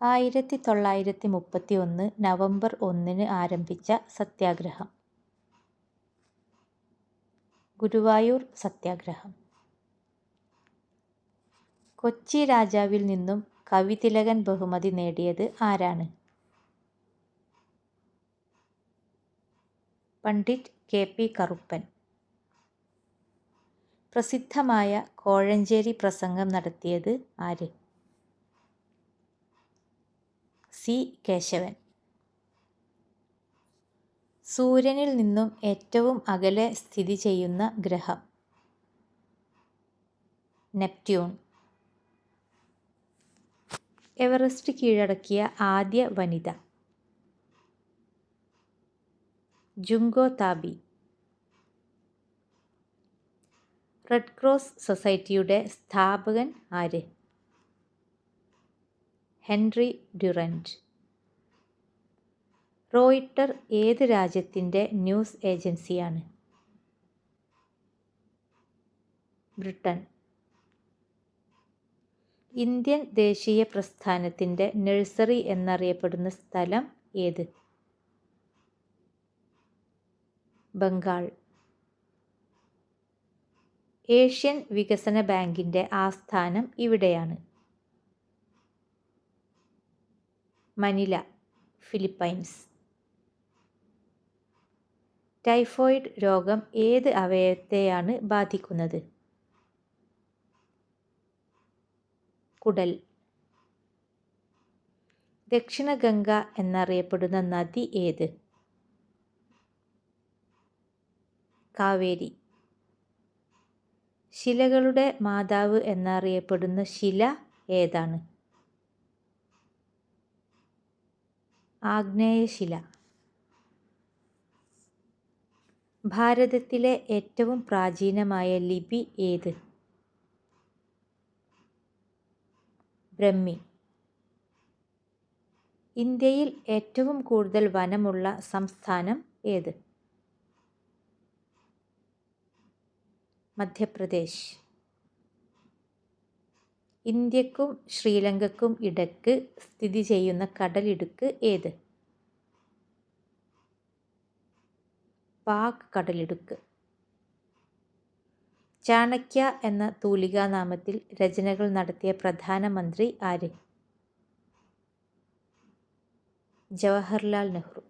ആയിരത്തി തൊള്ളായിരത്തി മുപ്പത്തി ഒന്ന് നവംബർ ഒന്നിന് ആരംഭിച്ച സത്യാഗ്രഹം. ഗുരുവായൂർ സത്യാഗ്രഹം. കൊച്ചി രാജാവിൽ നിന്നും കവിതിലകൻ ബഹുമതി നേടിയത് ആരാണ്? പണ്ഡിറ്റ് കെ. പി. കറുപ്പൻ. പ്രസിദ്ധമായ കോഴഞ്ചേരി പ്രസംഗം നടത്തിയത് ആര്? സി. കേശവൻ. സൂര്യനിൽ നിന്നും ഏറ്റവും അകലെ സ്ഥിതി ചെയ്യുന്ന ഗ്രഹം? നെപ്റ്റ്യൂൺ. എവറസ്റ്റ് കീഴടക്കിയ ആദ്യ വനിത? ജുങ്കോ താബി. റെഡ് ക്രോസ് സൊസൈറ്റിയുടെ സ്ഥാപകൻ ആര്? ഹെൻറി ഡ്യുറന്റ് റോയിട്ടർ ഏത് രാജ്യത്തിന്റെ ന്യൂസ് ഏജൻസിയാണ്? ബ്രിട്ടൻ. ഇന്ത്യൻ ദേശീയ പ്രസ്ഥാനത്തിന്റെ നഴ്സറി എന്നറിയപ്പെടുന്ന സ്ഥലം ഏത്? ബംഗാൾ. ഏഷ്യൻ വികസന ബാങ്കിന്റെ ആസ്ഥാനം എവിടെയാണ്? Manila, Philippines. ടൈഫോയിഡ് രോഗം ഏത് അവയവത്തെയാണ് ബാധിക്കുന്നത്? കുടൽ. ദക്ഷിണഗംഗ എന്നറിയപ്പെടുന്ന നദി ഏത്? കാവേരി. ശിലകളുടെ മാതാവ് എന്നറിയപ്പെടുന്ന ശില ഏതാണ്? ആഗ്നേയശില. ഭാരതത്തിലെ ഏറ്റവും പ്രാചീനമായ ലിപി ഏത്? ബ്രഹ്മി. ഇന്ത്യയിൽ ഏറ്റവും കൂടുതൽ വനമുള്ള സംസ്ഥാനം ഏത്? മധ്യപ്രദേശ്. ഇന്ത്യക്കും ശ്രീലങ്കയ്ക്കും ഇടയ്ക്ക് സ്ഥിതി ചെയ്യുന്ന കടലിടുക്ക് ഏത്? പാക് കടലിടുക്ക്. ചാണക്യ എന്ന തൂലികാനാമത്തിൽ രചനകൾ നടത്തിയ പ്രധാനമന്ത്രി ആര്? ജവഹർലാൽ നെഹ്റു.